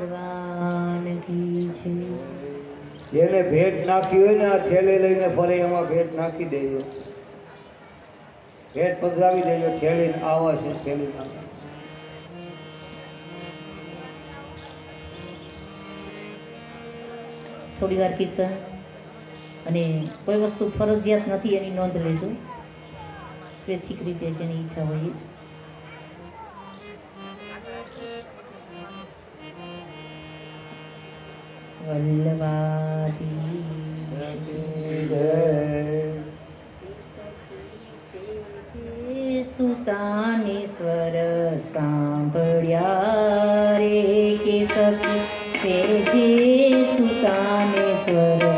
ભગવાન જેને ભેટ નાખી હોય ને આ થેલે લઈને ફરે એમાં ભેટ નાખી દેજો. ભેટ પધરાવી દેજો થેલી આવા છે થેલી થોડી વાર કીર્તન અને કોઈ વસ્તુ ફરજિયાત નથી એની નોંધ લેજો. સ્વૈચ્છિક રીતે જેની ઈચ્છા હોય એ જ. વલ્લભાધી સુતાનેશ્વર સાંભળ્યા રે કે સત જે સુતાનેશ્વર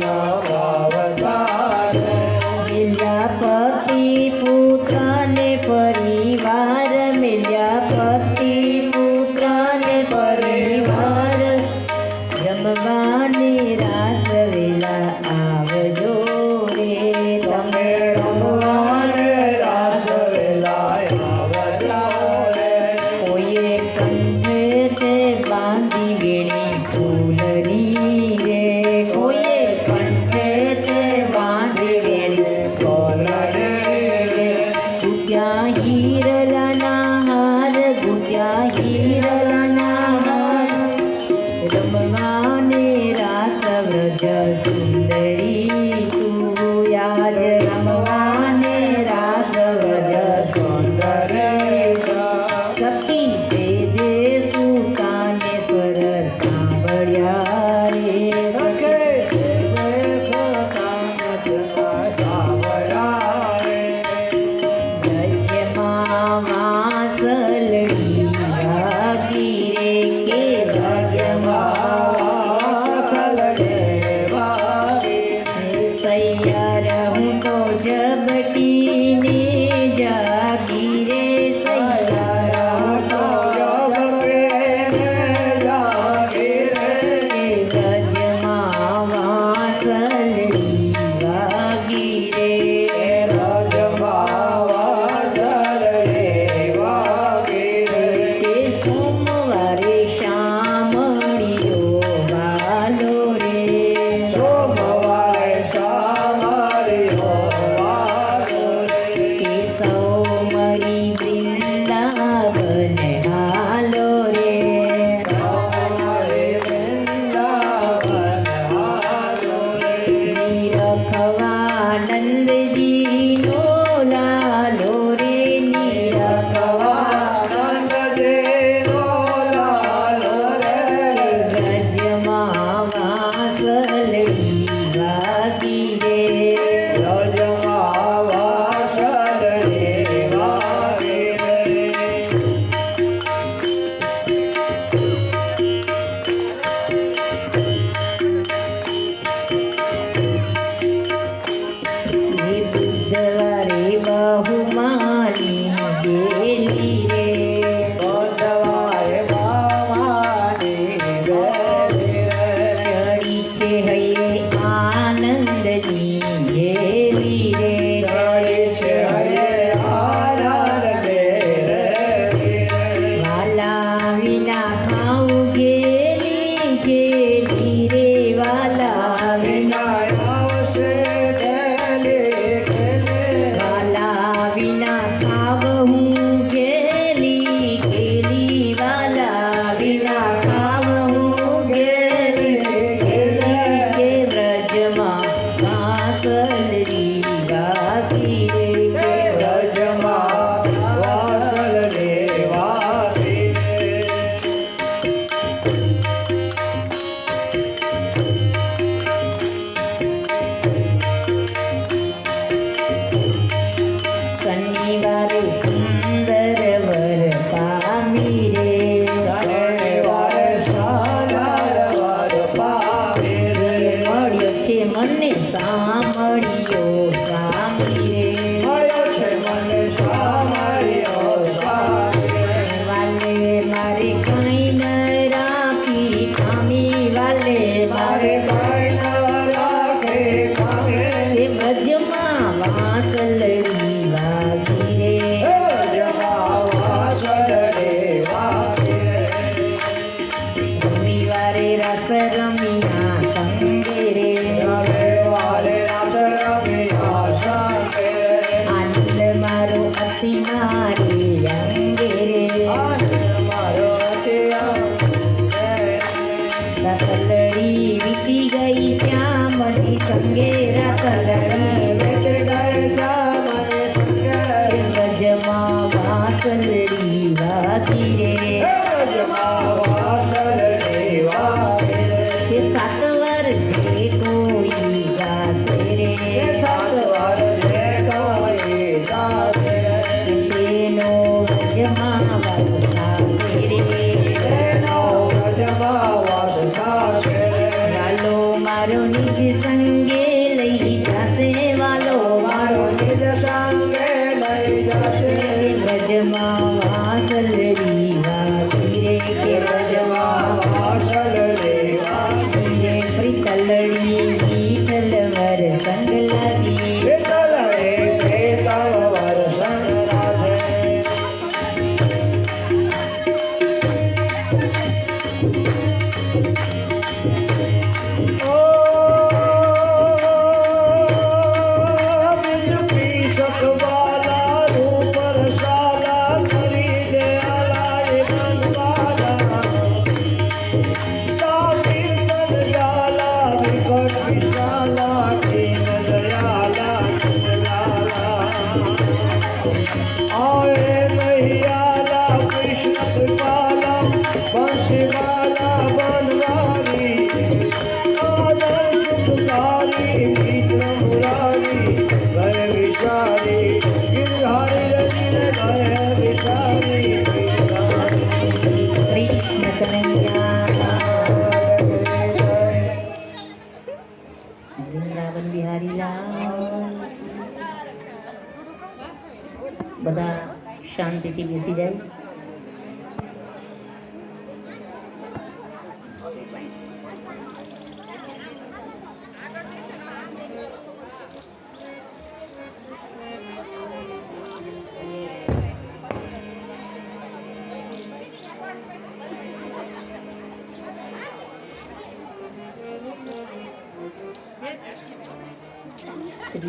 Narayanam સલરી બાકી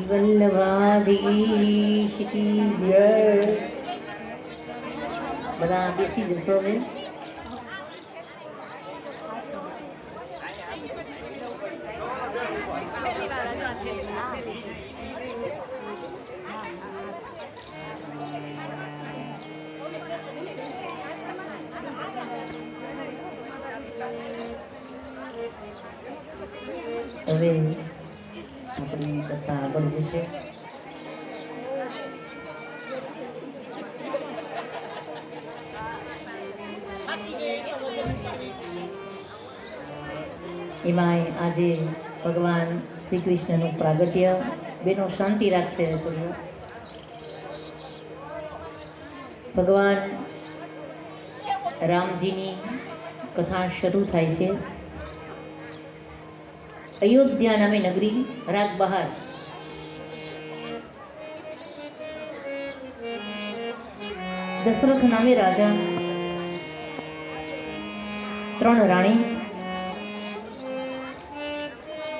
વલ્લભાધીશ કી જય. બધા બેસી જશો હવે એમાં આજે ભગવાન શ્રી કૃષ્ણનું પ્રાગટ્ય, બેનો શાંતિ રાખશે ભગવાન રામજીની કથા શરૂ થાય છે. અયોધ્યા નામે નગરી, રાગ બહાર. દશરથ નામે રાજા. ત્રણ રાણી.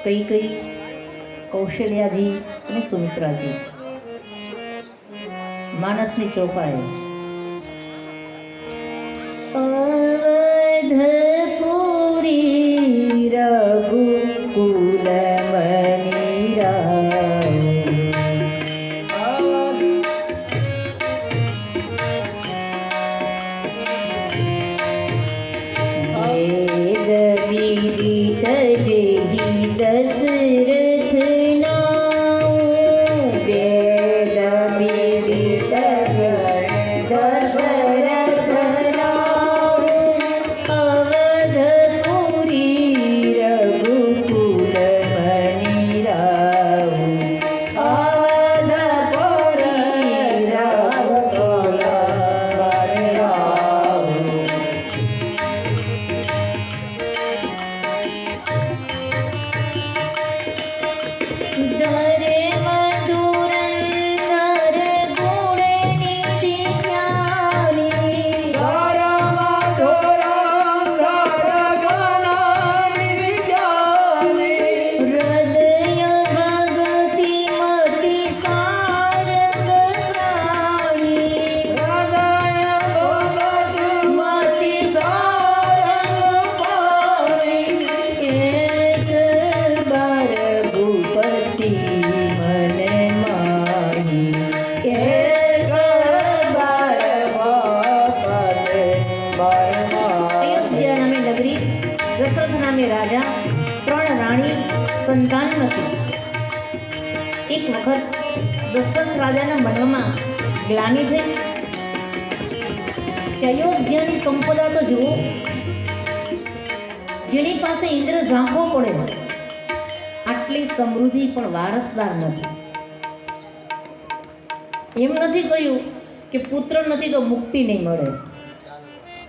કઈ કઈ? કૌશલ્યાજી અને સુમિત્રાજી. માનસની ચોપાઈ. અવધપુરી રાજાના મનમાં ગ્લાની છે. કે અયોધ્યાની સંપદા તો જુઓ. જેની પાસે ઇન્દ્ર ઝાંખો પડે આટલી સમૃદ્ધિ પણ વારસદાર નથી. એમ નથી કહ્યું કે પુત્ર નથી તો મુક્તિ નહીં મળે.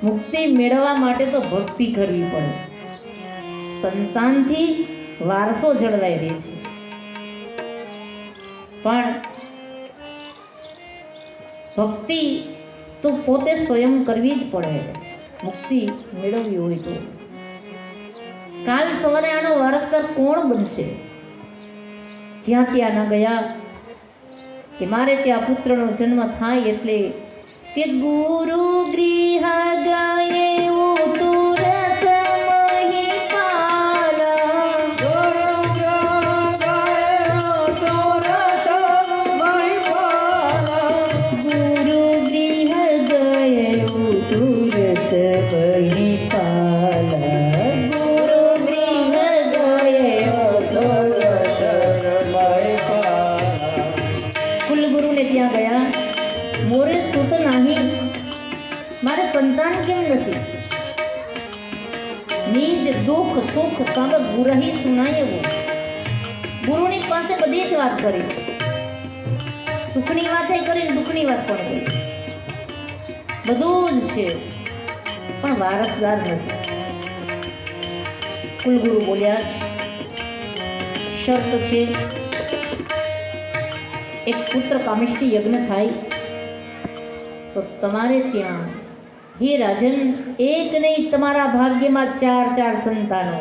મુક્તિ મેળવવા માટે તો ભક્તિ કરવી પડે. સંતાનથી વારસો જળવાઈ રહે છે. પણ ભક્તિ તો પોતે સ્વયં કરવી જ પડે. મુક્તિ મેળવવી હોય તો. કાલ સવારે આનો વારસદાર કોણ બનશે? જ્યાં ત્યાં ન ગયા કે મારે ત્યાં પુત્રનો જન્મ થાય એટલે કે ગુરુ ગૃહ કુલગુરુ બોલ્યા શબ્દ છે. એક પુત્ર કામિષ્ટી યજ્ઞ થાય. તો તમારે ત્યાં હે રાજન, એક નહીં, તમારા ભાગ્યમાં ચાર ચાર સંતાનો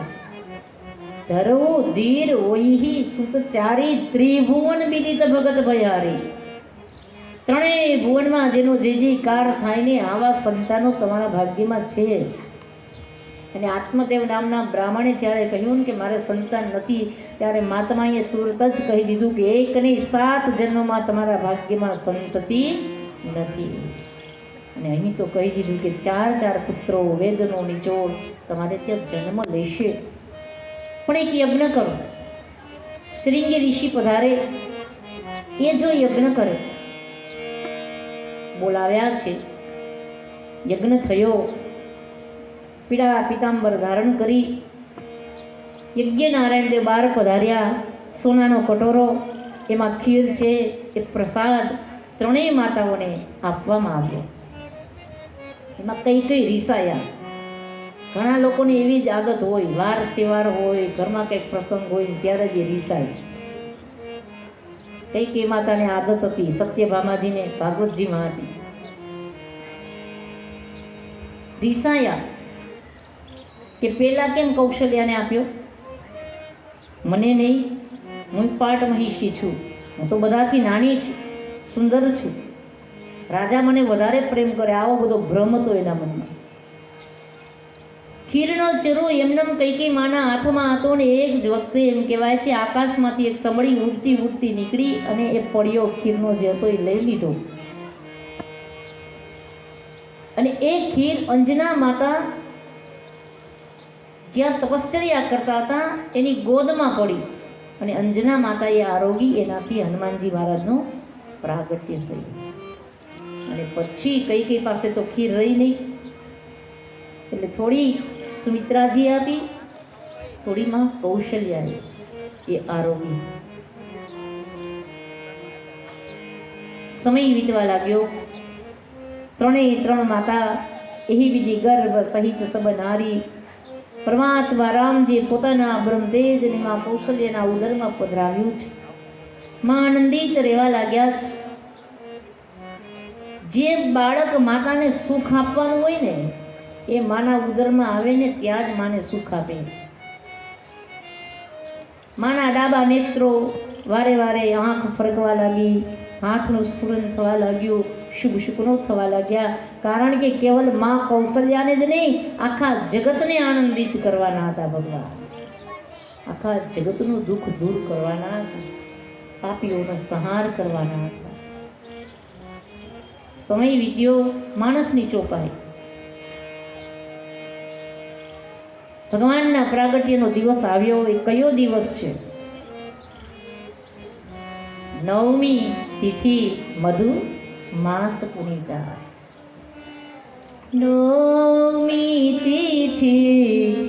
ધરો ધીર ઓઈહી સુત ચારી ત્રિભુવન બીજી ભગત ભયારી. ત્રણેય ભુવનમાં જેનો જે જે કાર થાય ને આવા સંતાનો તમારા ભાગ્યમાં છે અને આત્મદેવ નામના બ્રાહ્મણે જ્યારે કહ્યું કે મારે સંતાન નથી, ત્યારે મહાત્માએ તુરત જ કહી દીધું કે એક નહીં, સાત જન્મમાં તમારા ભાગ્યમાં સંતતિ નથી. અને અહીં તો કહી દીધું કે ચાર ચાર પુત્રો, વેદનો નિચોડ તમારે ત્યાં જન્મ લેશે. પણ એક યજ્ઞ કરો. શ્રીંગી ઋષિ પધારે. એ જો યજ્ઞ કરે. બોલાવ્યા છે. યજ્ઞ થયો. પીળા પિતાંબર ધારણ કરી યજ્ઞ નારાયણ બાર પધાર્યા. સોનાનો કટોરો, એમાં ખીર છે, એ પ્રસાદ ત્રણેય માતાઓને આપવામાં આવ્યો. એમાં કઈ કઈ રીસાયા? ઘણા લોકોને એવી જ આદત હોય, વાર તહેવાર હોય, ઘરમાં કંઈક પ્રસંગ હોય ત્યારે જ એ રીસાય. કઈ કઈ માતાને આદત હતી? સત્યભામાજીને ભાગવતજીમાં હતી. રીસાયા. કે પેલા કેમ કૌશલ્યાને આપ્યો? મને નહીં, હું પાટ મહિષી છું. હું તો બધાથી નાની છું સુંદર છું. રાજા મને વધારે પ્રેમ કરે, આવો બધો ભ્રમ હતો એના મનમાં. ખીરનો ચરો એમનેમ કઈ માના હાથમાં હતો ને એક જ વખતે એમ કહેવાય છે, આકાશમાંથી એક સમળી ઉડતી ઉડતી નીકળી અને એ પડ્યો ખીરનો જે હતો એ લઈ લીધો. અને એ ખીર અંજના માતા જ્યાં તપશ્ચર્યા કરતા હતા એની ગોદમાં પડી અને અંજના માતાએ આરોગી એનાથી હનુમાનજી મહારાજનું પ્રાગટ્ય થયું અને પછી કઈ કઈ પાસે તો ખીર રહી નહીં. એટલે થોડી સુમિત્રાજી આપી, થોડીમાં કૌશલ્યાએ એ આરોગી સમય વીતવા લાગ્યો. ત્રણેય ત્રણ માતા એહી બીજી ગર્ભ સહિત સબ નારી પરમાત્મા રામજી પોતાના બ્રહ્મતેજ અને માં કૌશલ્યના ઉદરમાં પધરાવ્યું છે. માં આનંદિત રહેવા લાગ્યા છે. જે બાળક માતાને સુખ આપવાનું હોય ને, એ માના ઉદરમાં આવે ને ત્યાં જ માને સુખ આપે. માના ડાબા નેત્રો વારે વારે આંખ ફરકવા લાગી, હાથનું સ્ફુરન થવા લાગ્યું. શુભ શુકનો થવા લાગ્યા. કારણ કે કેવલ મા કૌશલ્યાને જ નહીં, આખા જગતને આનંદિત કરવાના હતા ભગવાન. આખા જગતનું દુઃખ દૂર કરવાના હતા. પાપીઓનો સંહાર કરવાના હતા. સમય વીત્યો, માણસની ચોપાઈ. ભગવાનના પ્રાગટ્યનો દિવસ આવ્યો એ કયો દિવસ છે? નવમી તિથિ, મધુ માસ પુનિતા નોમી તિથિ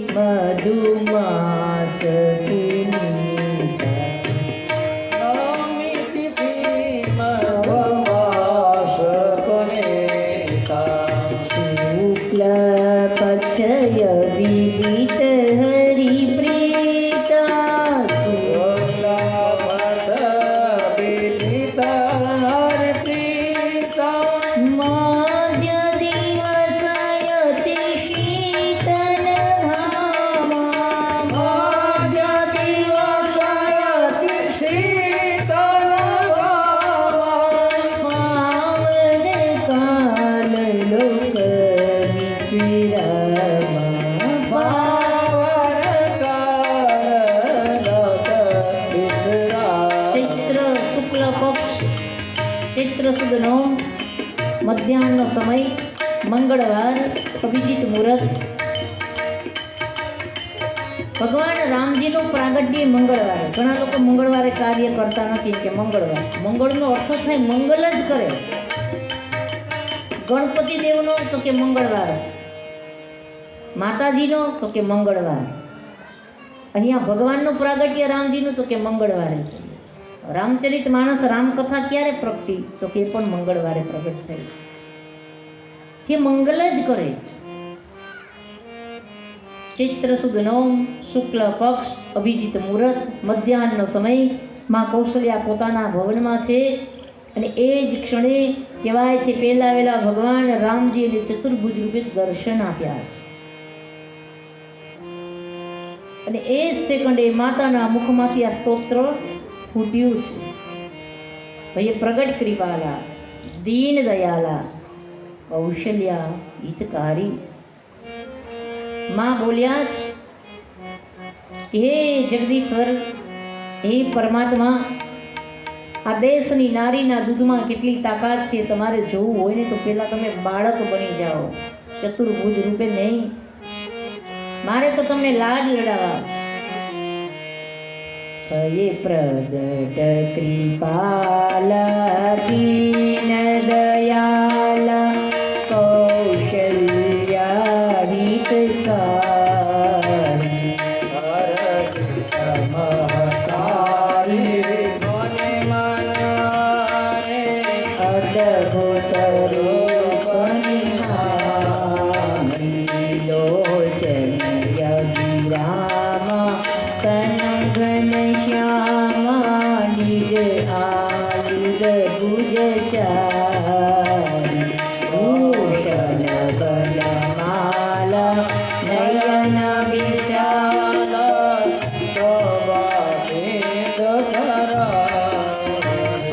મધુ માસ અભિજીત મુહૂર્ત. ભગવાન રામજીનું પ્રાગટ્ય મંગળવારે. ઘણા લોકો મંગળવારે કાર્ય કરતા નથી કે મંગળવાર. મંગળનો અર્થ થાય મંગલ જ કરે. ગણપતિ દેવનો તો કે મંગળવાર. માતાજીનો તો કે મંગળવાર. અહીંયા ભગવાનનું પ્રાગટ્ય રામજીનું તો કે મંગળવારે. રામચરિત માણસ રામકથા ક્યારે પ્રગટી? તો કે પણ મંગળવારે પ્રગટ થઈ. જે મંગલ જ કરે ચૈત્ર સુદ નવમ શુક્લ પક્ષ, અભિજીત મુહૂર્ત, મધ્યાહનનો સમય, માં કૌશલ્યા પોતાના ભવનમાં છે અને એ જ ક્ષણે કહેવાય છે, પહેલા વહેલા ભગવાન રામજી અને ચતુર્ભુજ રૂપે દર્શન આપ્યા છે. અને એ જ સેકન્ડે માતાના મુખમાંથી આ સ્તોત્ર ફૂટ્યું છે. ભાઈએ પ્રગટ કૃપાલા, દીન દયાલા કૌશલ્યા હિતકારી. માં બોલ્યા જ, હે જગદીશ્વર, હે પરમાત્મા, આ દેશની નારીના દૂધમાં કેટલી તાકાત છે તમારે જોવું હોય ને તો પહેલાં તમે બાળક બની જાઓ, ચતુર્ભુજ રૂપે નહીં. મારે તો તમને લાડ લડાવા પ્રગટ કૃપાલા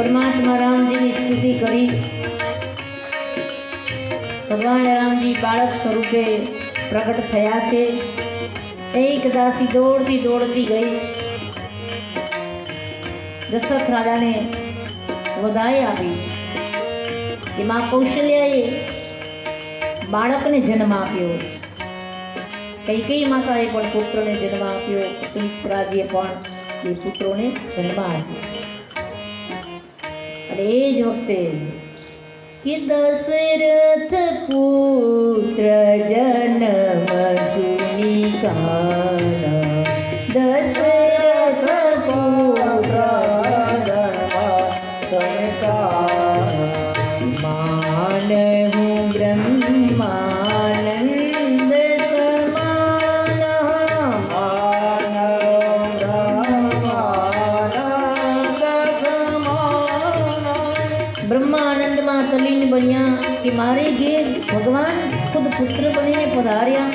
પરમાત્મા રામજીની સ્તુતિ કરી. ભગવાન રામજી બાળક સ્વરૂપે પ્રગટ થયા છે. એક દાસી દોડતી દોડતી ગઈ. દશરથ રાજાને વધાઈ આપી. કે મા કૌશલ્યાએ બાળકને જન્મ આપ્યો. કઈ કઈ માતાએ પણ પુત્રને જન્મ આપ્યો. સુમિત્રાજીએ પણ એ પુત્રોને જન્મ આપ્યો. અને એ જ વખતે કે દશરથ પુત્ર જન્મ સુનિકાના દશરથ પુત્ર બનીને પધાર્યા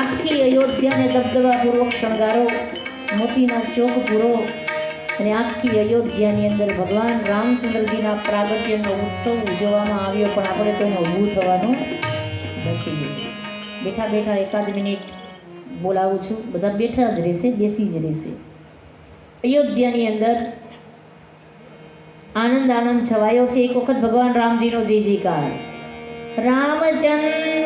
આખી અયોધ્યાને દબદબાપૂર્વક શણગારો, મોતીના ચોક પૂરો અને આખી અયોધ્યાની અંદર ભગવાન રામચંદ્રજીના પ્રાગટ્યનો ઉત્સવ ઉજવવામાં આવ્યો, પણ આપણે તો એને ઊભું થવાનું નથી. બેઠા બેઠા એકાદ મિનિટ બોલાવું છું. બધા બેઠા જ રહેશે, બેસી જ રહેશે. અયોધ્યાની અંદર આનંદ આનંદ છવાયો છે. એક વખત ભગવાન રામજીનો જય જયકાર. రామచంద్ర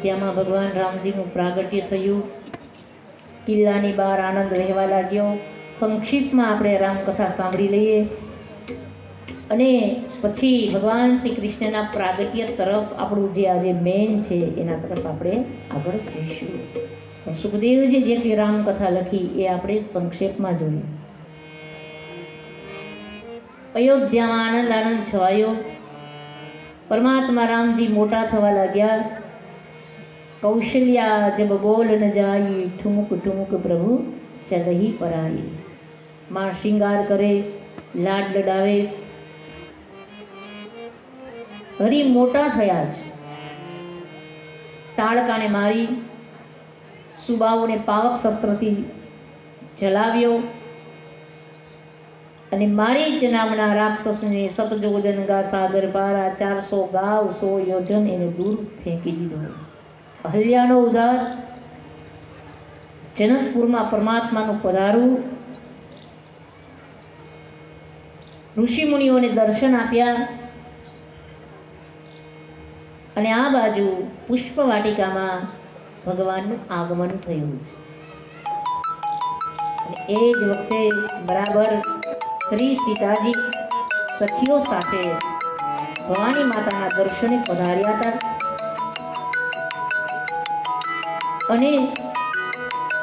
અયોધ્યામાં ભગવાન રામજીનું પ્રાગટ્ય થયું. કિલ્લાની બહાર આનંદ રહેવા લાગ્યો. સંક્ષિપ્તમાં આપણે રામકથા સાંભળી લઈએ. અને પછી ભગવાન શ્રી કૃષ્ણના પ્રાગટ્ય તરફ આપણું જે આજે મેન છે, એના તરફ આપણે આગળ જઈશું. સુખદેવજી જેટલી રામકથા લખી, એ આપણે સંક્ષેપમાં જોઈએ. અયોધ્યામાં આનંદ આનંદ છવાયો. પરમાત્મા રામજી મોટા થવા લાગ્યા. કૌશલ્યા જબ બોલ ન જાઈ ઠુમુક ઠુમુક પ્રભુ ચલહી પરાઈ માં શિંગાર કરે, લાડ લડાવે. હરી મોટા થયા છે તાળકાને મારી, સુબાઓને પાવક શસ્ત્રથી જલાવ્યો. અને મારી જ નામના રાક્ષસને સતજોજન ગા સાગર પારા ચારસો ગાવ સો યોજન એને દૂર ફેંકી દીધો. અહલ્યાનો ઉદાર જનકપુરમાં પરમાત્માનું પધારું. ઋષિમુનિઓને દર્શન આપ્યા. અને આ બાજુ પુષ્પ વાટિકામાં ભગવાનનું આગમન થયું છે. એ જ વખતે બરાબર શ્રી સીતાજી સખીઓ સાથે ભવાની માતાના દર્શને પધાર્યા હતા. અને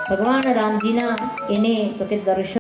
ભગવાન રામજીના એને તો કે દર્શન